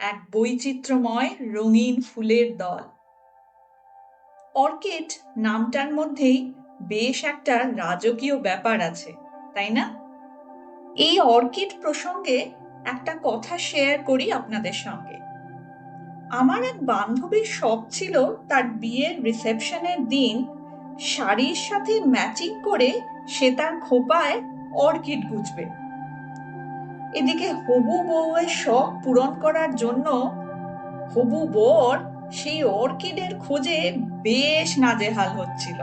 এক বৈচিত্র্যময় রঙিন ফুলের দল। অর্কিড নামটার মধ্যেই বেশ একটা রাজকীয় ব্যাপার আছে, তাই না? এই অর্কিড প্রসঙ্গে একটা কথা শেয়ার করি আপনাদের সঙ্গে। আমার এক বান্ধবীর শখ ছিল তার বিয়ের রিসেপশনের দিন শাড়ির সাথে ম্যাচিং করে সে তার খোপায় অর্কিড গুজবে। এদিকে হবু বউয়ের শখ পূরণ করার জন্য হবু বর সেই অর্কিডের খোঁজে বেশ নাজেহাল হচ্ছিল।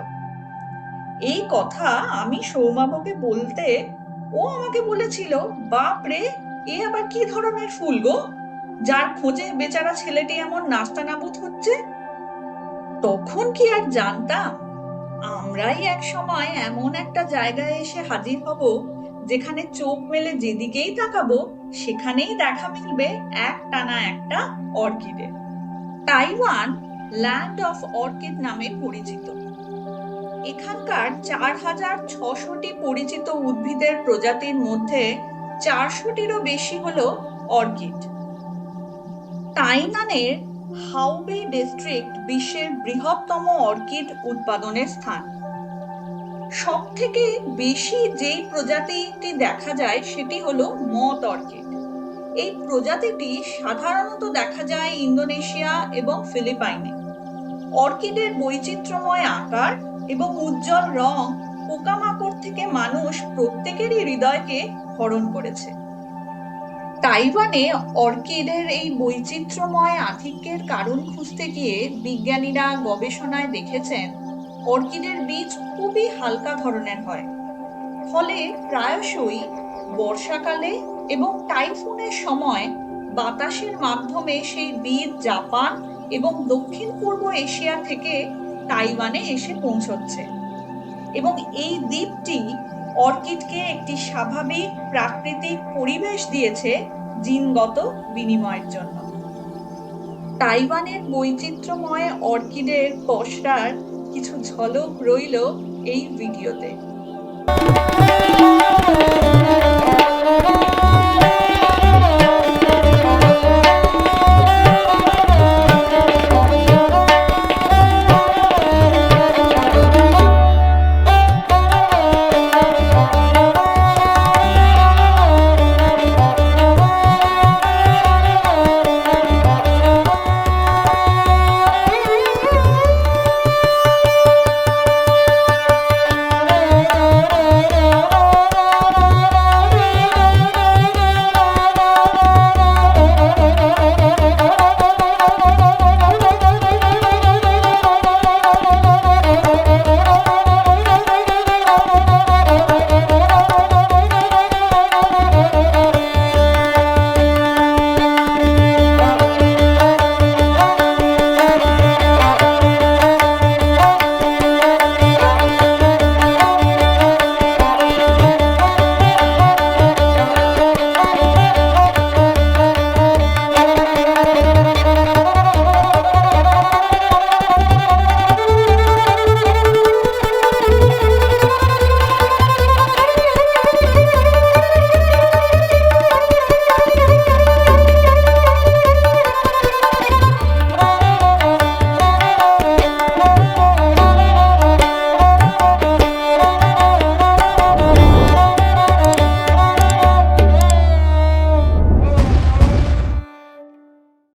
এই কথা আমি সৌমাবকে বলতে ও আমাকে বলেছিল, বাপ রে, এ আবার কি ধরনের ফুল গো? যার খোঁজে বেচারা ছেলেটি এমন নাস্তা নাবুদ হচ্ছে? তখন কি আর জানতাম? আমরাই এক সময় এমন একটা জায়গায় এসে হাজির হব যেখানে চোখ মেলে যেদিকেই তাকাবো, সেখানেই দেখা মিলবে এক টানা একটা অর্কিডের। তাইওয়ান ল্যান্ড অফ অর্কিড নামে পরিচিত। এখানকার চার হাজার ছশোটি পরিচিত উদ্ভিদের প্রজাতির মধ্যে চারশোটিরও বেশি হল অর্কিড। তাইনানের হাউবে ডিস্ট্রিক্ট বিশ্বের বৃহত্তম অর্কিড উৎপাদনের স্থান। সব থেকে বেশি যেই প্রজাতিটি দেখা যায় সেটি হলো মত অর্কিড। এই প্রজাতিটি সাধারণত দেখা যায় ইন্দোনেশিয়া এবং ফিলিপাইনে। অর্কিডের বৈচিত্র্যময় আকার এবং উজ্জ্বল রং পোকামাকড় থেকে মানুষ প্রত্যেকেরই হৃদয়কে হরণ করেছে। তাইওয়ানে অর্কিডের এই বৈচিত্র্যময় আধিক্যের কারণ খুঁজতে গিয়ে বিজ্ঞানীরা গবেষণায় দেখেছেন অর্কিডের বীজ খুবই হালকা ধরনের হয়। ফলে প্রায়শই বর্ষাকালে এবং টাইফুনের সময় বাতাসের মাধ্যমে সেই বীজ জাপান এবং দক্ষিণ পূর্ব এশিয়া থেকে তাইওয়ানে এসে পৌঁছচ্ছে। এবং এই দ্বীপটি অর্কিডকে একটি স্বাভাবিক প্রাকৃতিক পরিবেশ দিয়েছে জিনগত বিনিময়ের জন্য। তাইওয়ানের বৈচিত্র্যময় অর্কিডের পসরার কিছু ঝলক রইল এই ভিডিওতে।